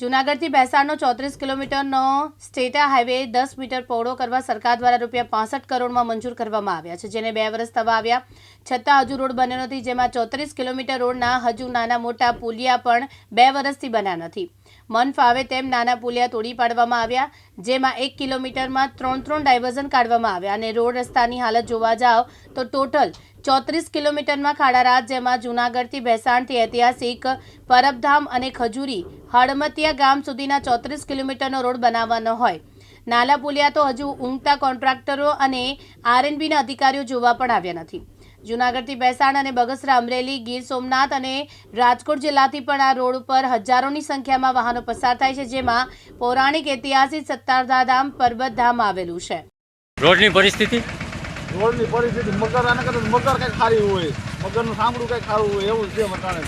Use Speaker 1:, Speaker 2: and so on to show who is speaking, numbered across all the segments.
Speaker 1: જૂનાગઢથી ભેસાણનો ચોત્રીસ કિલોમીટરનો સ્ટેટા હાઈવે દસ મીટર પહોળો કરવા સરકાર દ્વારા રૂપિયા પાસઠ કરોડમાં મંજૂર કરવામાં આવ્યા છે, જેને બે વર્ષ થવા આવ્યા. છતાં હજુ રોડ બન્યો નથી, જેમાં ચોત્રીસ કિલોમીટર રોડના હજુ નાના મોટા પુલિયા પણ બે વર્ષથી બન્યા નથી. મન ફાવે તેમ નાના પુલિયા તોડી પાડવામાં આવ્યા, જેમાં એક કિલોમીટરમાં ત્રણ ત્રણ ડાયવર્ઝન કાઢવામાં આવ્યા અને રોડ રસ્તાની હાલત જોવા જાઓ તો ટોટલ ચોત્રીસ કિલોમીટરમાં ખાડા રાત, જેમાં જૂનાગઢથી ભેસાણથી ઐતિહાસિક પરબધામ અને ખજૂરી, હળમતિયા ગામ સુધીના ચોત્રીસ કિલોમીટરનો રોડ બનાવવાનો હોય. નાલા પુલિયા તો હજુ ઊંઘતા કોન્ટ્રાક્ટરો અને આરએનબીના અધિકારીઓ જોવા પણ આવ્યા નથી. જૂનાગઢથી બેસાણ અને બગસરા અમરેલી ગીર સોમનાથ અને રાજકોટ જિલ્લાથી પણ આ રોડ ઉપર હજારોની સંખ્યામાં વાહનો પસાર થાય છે જેમાં પૌરાણિક ઐતિહાસિક સત્તાધામ પર્વતધામ આવેલું છે.
Speaker 2: રોડની પરિસ્થિતિ?
Speaker 3: રોડની પરિસ્થિતિ મગર આને મગર કંઈક સારી હોય. મગરનું સાંભળું કંઈક સારું હોય એવું છે મકાને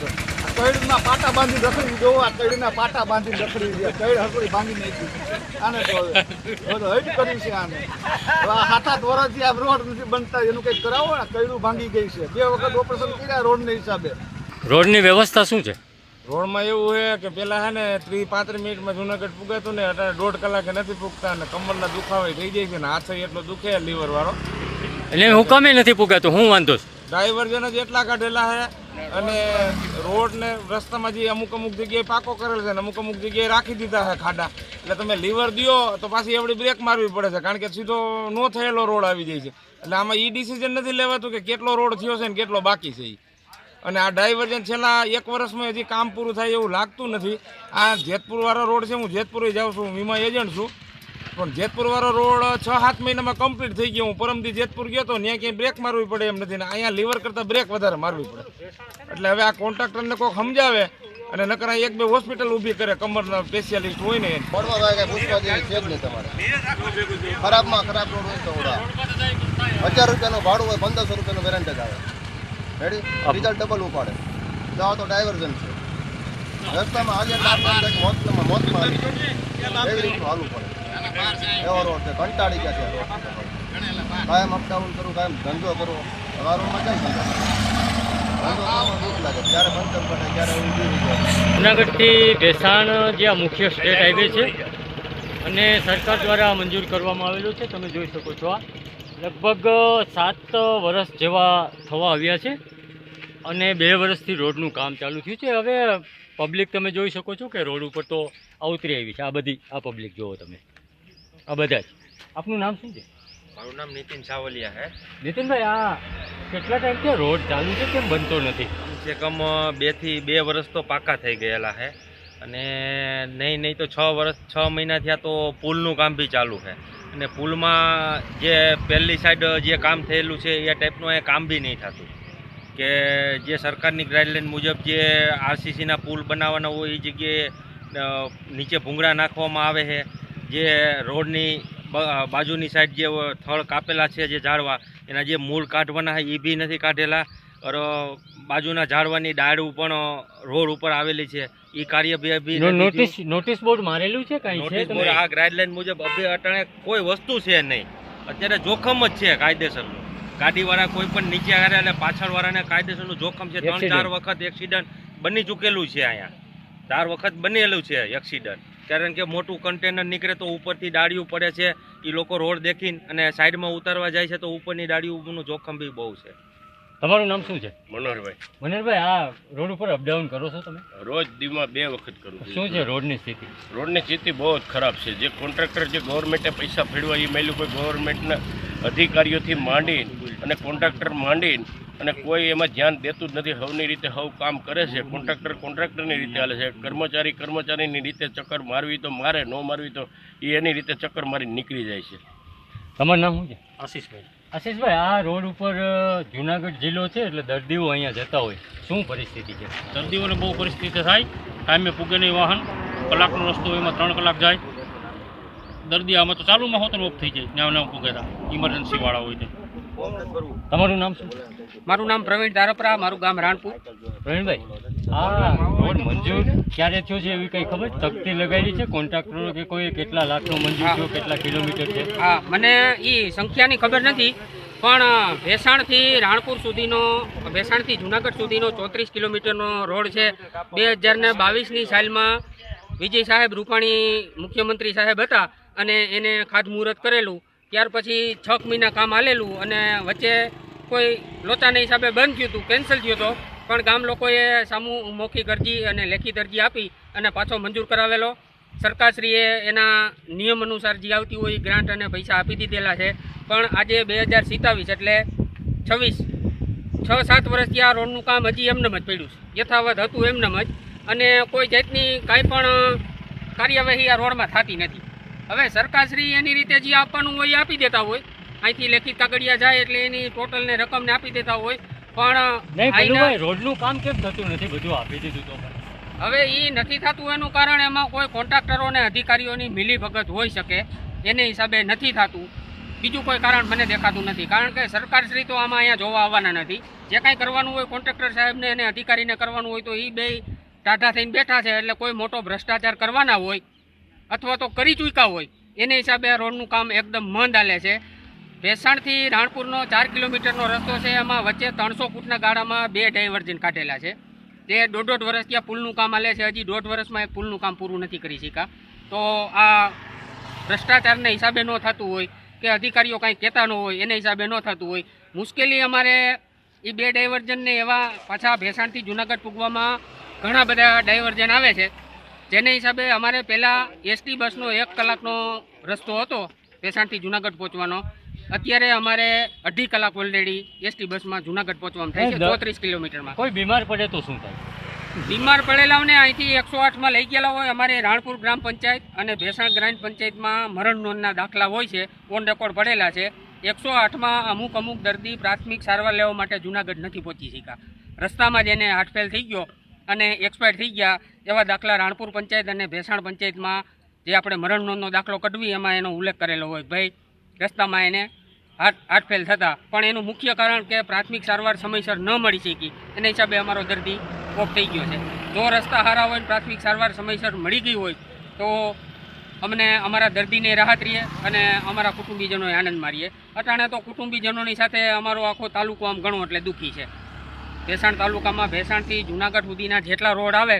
Speaker 3: તો આ પાટા બાંધી રખડી જોવો આ કઈડના પાટા બાંધી રખડી છે કઈડ હકડી બાંધી નાખી. આને તો હવે હટ કર્યું છે આને. આ હાથા આઠ આ રોડ નથી બનતા. એનું કંઈક કરાવો ને કઈડું ભાંગી ગઈ છે. બે વખત ઓપરેશન કર્યા રોડના હિસાબે.
Speaker 2: રોડની વ્યવસ્થા શું છે?
Speaker 4: રોડમાં એવું છે કે પેલા હે ને ત્રીસ પાંત્રીસ મિનિટમાં જુનાગઢ પુગાતું ને અત્યારે દોઢ કલાકે નથી પૂગતા અને કમરના દુખાવા થઈ જાય છે ને હાથ એટલો દુખે લીવર વાળો.
Speaker 2: એટલે હું કમે નથી પુગાતું હું વાંધો છું.
Speaker 4: ડ્રાઈવર જ એટલા કાઢેલા છે અને રોડ ને રસ્તામાં જે અમુક અમુક જગ્યાએ પાકો કરેલ છે ને અમુક અમુક જગ્યાએ રાખી દીધા છે ખાડા. એટલે તમે લીવર દ્યો તો પાછી એવડી બ્રેક મારવી પડે છે, કારણ કે સીધો નો થયેલો રોડ આવી જાય છે. એટલે આમાં એ ડિસિઝન નથી લેવાતું કે કેટલો રોડ થયો છે ને કેટલો બાકી છે એ અને આ ડાયવર્જન છેલ્લા એક વર્ષમાં હજી કામ પૂરું થાય એવું લાગતું નથી. આ જેતપુરવાળો રોડ છે, હું જેતપુર જાઉં છું વીમા એજન્ટ છું. પણ જેતપુર વાળો રોડ છ સાત મહિનામાં કમ્પ્લીટ થઈ ગયો. હું પરમથી જેતપુર ગયો તો ત્યાં ક્યાંય બ્રેક મારવી પડે એમ નથી. ને અહીંયા લીવર કરતાં બ્રેક વધારે મારવી પડે. એટલે હવે આ કોન્ટ્રાક્ટરને કોઈક સમજાવે અને નકર એક બે હોસ્પિટલ ઊભી કરે કમરના સ્પેશિયાલિસ્ટ હોય ને
Speaker 3: પડવા કઈ પૂછવા જેવી છે જ નહીં તમારે. ખરાબમાં ખરાબ રોડ હોય તો હજાર રૂપિયાનું ભાડું હોય પંદરસો રૂપિયાનું વેરંટ જ આવે. રેડી રિઝલ્ટ ડબલ ઉપાડે. જાઓ તો ડાયવર્ઝન છે. રસ્તામાં આજે મોત મોતમાં એવી રીતનું હાલવું પડે. કંટાળી ગયા છે કાયમ અપડાઉન કરું, કાયમ ધંધો કરો. આ કઈ
Speaker 2: જૂનાગઢથી ભેસાણ જે આ મુખ્ય સ્ટેટ હાઈવે છે અને સરકાર દ્વારા મંજૂર કરવામાં આવેલું છે. તમે જોઈ શકો છો આ. લગભગ સાત વર્ષ જેવા થવા આવ્યા છે અને બે વર્ષથી રોડનું કામ ચાલુ થયું છે. હવે પબ્લિક તમે જોઈ શકો છો કે રોડ ઉપર તો આવતરી આવી છે. આ બધી, આ પબ્લિક જુઓ તમે. આ બધા જ. આપનું નામ શું છે?
Speaker 5: મારું નામ નીતિન સાવલિયા છે
Speaker 2: નીતિનભાઈ આ કેટલા ટાઈમથી રોડ ચાલુ છે કેમ બનતો નથી?
Speaker 5: કમસે કમ બેથી બે વર્ષ તો પાકા થઈ ગયેલા છે અને નહીં નહીં તો છ વર્ષ છ મહિના થયા તો પુલનું કામ બી ચાલુ છે અને પુલમાં જે પહેલી સાઈડ જે કામ થયેલું છે એ ટાઈપનું એ કામ બી નહીં થતું. કે જે સરકારની ગાઈડલાઈન મુજબ જે આરસીસીના પુલ બનાવવાના હોય એ જગ્યાએ નીચે ભૂંગળા નાખવામાં આવે છે જે રોડની બાજુની સાઈડ જે થળ કાપેલા છે જે ઝાડવા એના જે મૂળ કાઢવાના છે એ બી નથી કાઢેલા. ઓર બાજુના ઝાડવાની ડાળું પણ રોડ ઉપર આવેલી છે. એ કાર્ય બી
Speaker 2: નોટિસ નોટિસ બોર્ડ મારેલું છે કાંઈ છે
Speaker 5: નોટિસ બોર્ડ આ ગાઈડલાઈન મુજબ અભે અટાણે કોઈ વસ્તુ છે નહીં. અત્યારે જોખમ જ છે કાયદેસરનું. ગાડીવાળા કોઈ પણ નીચે આવે એટલે પાછળવાળાને કાયદેસરનું જોખમ છે. ત્રણ ચાર વખત એક્સિડન્ટ બની ચૂકેલું છે અહીંયા. ચાર વખત બનેલું છે એક્સિડન્ટ કારણ કે મોટું કન્ટેનર નીકળે તો ઉપરથી ડાળીઓ પડે છે. એ લોકો રોડ દેખીને અને સાઈડમાં ઉતારવા જાય છે તો ઉપરની ડાળીઓનું જોખમ બી બહુ છે.
Speaker 2: તમારું નામ શું છે?
Speaker 6: મનોહરભાઈ.
Speaker 2: મનોહરભાઈ આ રોડ ઉપર અપડાઉન કરો છો તમે?
Speaker 6: રોજ દીમાં બે વખત કરું
Speaker 2: શું છે રોડની સ્થિતિ?
Speaker 6: રોડની સ્થિતિ બહુ જ ખરાબ છે. જે કોન્ટ્રાક્ટર જે ગવર્મેન્ટે પૈસા ફેરવા એ મેલું કોઈ ગવર્મેન્ટના અધિકારીઓથી માંડી અને કોન્ટ્રાક્ટર માંડી અને કોઈ એમાં ધ્યાન દેતું જ નથી. હવની રીતે હવ કામ કરે છે કોન્ટ્રાક્ટર કોન્ટ્રાક્ટરની રીતે હાલે છે. કર્મચારી કર્મચારીની રીતે ચક્કર મારવી તો મારે ન મારવી તો એ એની રીતે ચક્કર મારી નીકળી જાય છે.
Speaker 2: તમારું નામ શું છે?
Speaker 6: આશીષભાઈ.
Speaker 2: આશીષભાઈ આ રોડ ઉપર જુનાગઢ જિલ્લો છે એટલે દર્દીઓ અહીંયા જતા હોય. શું પરિસ્થિતિ છે?
Speaker 7: દર્દીઓને બહુ પરિસ્થિતિ થાય. ટાઈમે પૂગે નહીં વાહન કલાકનો રસ્તો એમાં ત્રણ કલાક જાય. દર્દી આમાં તો ચાલુમાં હોત ઓફ થઈ જાય. ન્યાવ ન્યાવ પૂગેતા ઇમરજન્સી વાળા હોય તે.
Speaker 2: તમારું નામ શું?
Speaker 8: મારું નામ પ્રવીણ દારપરા મારું ગામ રાણપુર.
Speaker 2: પ્રવીણભાઈ આ રોડ મંજૂર ક્યારે થયો છે એવી કઈ ખબર? તકતી લગાવી છે? કોન્ટ્રાક્ટરો કે કોઈ કેટલા લાખનો મંજૂર થયો કેટલા કિલોમીટર છે?
Speaker 8: હા મને એ સંખ્યાની ખબર નથી પણ ભેસાણથી રાણપુર સુધીનો ભેસાણથી જુનાગઢ સુધીનો ચોત્રીસ કિલોમીટરનો રોડ છે. બે હજાર ને બાવીસની સાલમાં વિજય સાહેબ રૂપાણી મુખ્યમંત્રી સાહેબ હતા. અને એને ખાધમુહૂર્ત કરેલું. ત્યાર પછી છ મહિના કામ હાલેલું અને વચ્ચે કોઈ લોચાના હિસાબે બંધ થયું હતું, કેન્સલ થયું હતો પણ ગામ લોકોએ સામુ મૌખિક અરજી અને લેખિત અરજી આપી અને પાછો મંજૂર કરાવેલો. સરકારશ્રીએ એના નિયમ અનુસાર જે આવતી હોય ગ્રાન્ટ અને પૈસા આપી દીધેલા છે. પણ આજે બે હજાર સિત્તાવીસ એટલે છવ્વીસ, છ સાત વર્ષથી આ રોડનું કામ હજી એમનેમ જ પડ્યું છે. યથાવત હતું એમનેમ જ. અને કોઈ જાતની કાંઈ પણ કાર્યવાહી આ રોડમાં થતી નથી. હવે સરકારશ્રી એની રીતે જે આપવાનું હોય એ આપી દેતા હોય. અહીંથી લેખિત કાગળિયા જાય એટલે એની ટોટલને રકમને આપી દેતા હોય. પણ
Speaker 2: રોડનું કામ કેમ થતું નથી? બધું આપી દીધું તો
Speaker 8: હવે એ નથી થતું એનું કારણ એમાં કોઈ કોન્ટ્રાક્ટરો અને અધિકારીઓની મિલીભગત હોઈ શકે. એને હિસાબે નથી થતું. બીજું કોઈ કારણ મને દેખાતું નથી. કારણ કે સરકારશ્રી તો આમાં અહીંયા જોવા આવવાના નથી. જે કાંઈ કરવાનું હોય કોન્ટ્રાક્ટર સાહેબને અને અધિકારીને કરવાનું હોય તો એ બે ટાઢા થઈને બેઠા છે. એટલે કોઈ મોટો ભ્રષ્ટાચાર કરવાના હોય અથવા તો કરી ચૂક્યા હોય, એને હિસાબે આ રોડનું કામ એકદમ મંદ હાલે છે. ભેસાણથી રાણપુરનો ચાર કિલોમીટરનો રસ્તો છે, એમાં વચ્ચે ત્રણસો ફૂટના ગાળામાં બે ડાયવર્જન કાઢેલા છે. તે દોઢ દોઢ વર્ષ ત્યાં પુલનું કામ હાલે છે, હજી દોઢ વર્ષમાં એ પુલનું કામ પૂરું નથી કરી શક્યા. તો આ ભ્રષ્ટાચારના હિસાબે ન થતું હોય કે અધિકારીઓ કાંઈ કહેતા ન હોય, એને હિસાબે ન થતું હોય. મુશ્કેલી અમારે એ બે ડાયવર્જનને એવા પાછા ભેસાણથી જુનાગઢ પૂગવામાં ઘણા બધા ડાયવર્જન આવે છે. જેને હિસાબે અમારે પહેલાં એસટી બસનો એક કલાકનો રસ્તો હતો ભેસાણથી જુનાગઢ પહોંચવાનો. અત્યારે અમારે અઢી કલાક ઓલરેડી એસટી બસમાં જુનાગઢ પહોંચવાનું થાય છે ચોત્રીસ કિલોમીટરમાં.
Speaker 2: કોઈ બીમાર પડે તો શું થાય?
Speaker 8: બીમાર પડેલાઓને અહીંથી એકસો આઠમાં લઈ ગયેલા હોય. અમારે રાણપુર ગ્રામ પંચાયત અને ભેસાણ ગ્રામ પંચાયતમાં મરણ નોંધના દાખલા હોય છે ઓન રેકોર્ડ પડેલા છે. એકસો આઠમાં અમુક અમુક દર્દી પ્રાથમિક સારવાર લેવા માટે જુનાગઢ નથી પહોંચી શક્યા. રસ્તામાં જેને હાર્ટફેલ થઈ ગયો. અને એક્સપાયર થઈ ગયા એવા દાખલા રાણપુર પંચાયત અને ભેસાણ પંચાયતમાં જે આપણે મરણ નોંધનો દાખલો કઢવી એમાં એનો ઉલ્લેખ કરેલો હોય. ભાઈ, રસ્તામાં એને હાર્ટ ફેલ થતા. પણ એનું મુખ્ય કારણ કે પ્રાથમિક સારવાર સમયસર ન મળી શકી. એના હિસાબે અમારો દર્દી ઓફ થઈ ગયો છે. જો રસ્તા સારા હોય પ્રાથમિક સારવાર સમયસર મળી ગઈ હોય, તો અમને અમારા દર્દીને રાહત રહીએ અને અમારા કુટુંબીજનોએ આનંદ મારીએ અટાણે તો કુટુંબીજનોની સાથે અમારો આખો તાલુકો આમ ઘણો એટલે દુઃખી છે. ભેસાણ તાલુકામાં ભેસાણથી જુનાગઢ સુધીના જેટલા રોડ આવે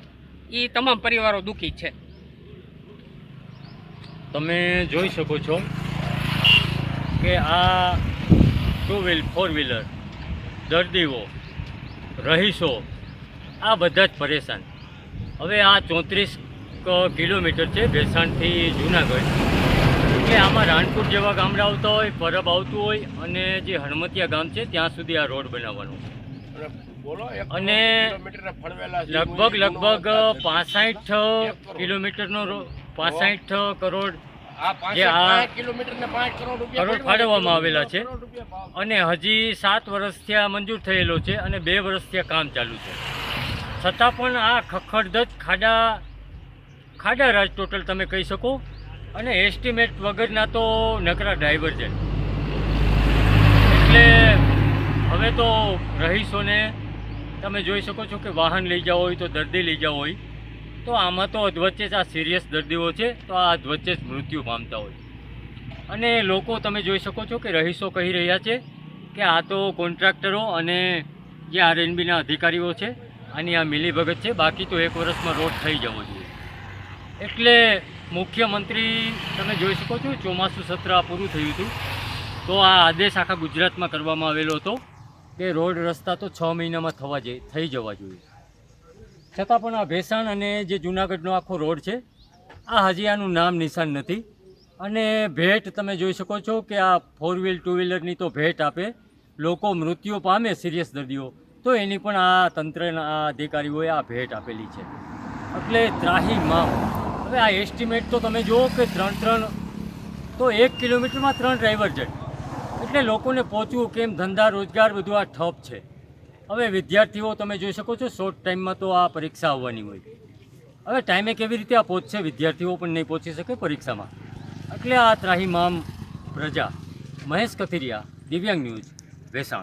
Speaker 8: એ તમામ પરિવારો દુઃખી છે.
Speaker 2: તમે જોઈ શકો છો કે આ ટુ વ્હીલ ફોર વ્હીલર દર્દીઓ રહીશો આ બધા જ પરેશાન. હવે આ ચોત્રીસ કિલોમીટર છે ભેસાણથી જુનાગઢ. એટલે આમાં રાણપુર જેવા ગામડા આવતા હોય પરબ આવતું હોય અને જે હણમતિયા ગામ છે ત્યાં સુધી આ રોડ બનાવવાનો. અને લગભગ લગભગ પાસઠ કિલોમીટરનો પાસઠ કરોડ જે આ કરોડ ફાળવવામાં આવેલા છે. અને હજી સાત વર્ષથી આ મંજૂર થયેલો છે અને બે વર્ષથી કામ ચાલુ છે. છતાં પણ આ ખખડધજ ખાડા ખાડા રાજ ટોટલ તમે કહી શકો અને એસ્ટિમેટ વગરના તો નકરા છે. એટલે હવે તો રહીશોને તમે જોઈ શકો છો કે વાહન લઈ જાઓ હોય તો દર્દી લઈ જાઓ હોય. તો આમાં તો અધવચ્ચે જ આ સિરિયસ દર્દીઓ છે, તો આ અધવચ્ચે જ મૃત્યુ પામતા હોય. અને લોકો તમે જોઈ શકો છો કે રહીશો કહી રહ્યા છે કે આ તો કોન્ટ્રાક્ટરો અને જે આરએનબીના અધિકારીઓ છે, આની આ મિલીભગત છે, બાકી તો એક વર્ષમાં રોડ થઈ જવો જોઈએ. એટલે મુખ્યમંત્રી તમે જોઈ શકો છો ચોમાસું સત્ર આ પૂરું થયું હતું. તો આ આદેશ આખા ગુજરાતમાં કરવામાં આવેલો હતો. કે રોડ રસ્તા તો છ મહિનામાં થવા જઈ થઈ જવા જોઈએ. છતાં પણ આ ભેસાણ અને જે જુનાગઢનો આખો રોડ છે, આ હજી આનું નામ નિશાન નથી. અને ભેટ તમે જોઈ શકો છો કે આ ફોર વ્હીલ ટુ વ્હીલરની તો ભેટ આપે. લોકો મૃત્યુ પામે સિરિયસ દર્દીઓ, તો એની પણ આ તંત્રના અધિકારીઓએ આ ભેટ આપેલી છે. એટલે ત્રાહી માં હવે આ એસ્ટિમેટ તો તમે જુઓ કે ત્રણ ત્રણ તો એક કિલોમીટરમાં ત્રણ ડ્રાઈવર છે. એટલે લોકોને પહોંચવું, કેમ, ધંધા, રોજગાર બધું આ ઠપ છે. હવે વિદ્યાર્થીઓ તમે જોઈ શકો છો શોર્ટ ટાઈમમાં તો આ પરીક્ષા આવવાની હોય. હવે ટાઈમે કેવી રીતે આ પહોંચશે, વિદ્યાર્થીઓ પણ નહીં પહોંચી શકે પરીક્ષામાં. એટલે આ ત્રાહીમામ પ્રજા, મહેશ કથિરિયા, દિવ્યાંગ ન્યૂઝ ભેસાણ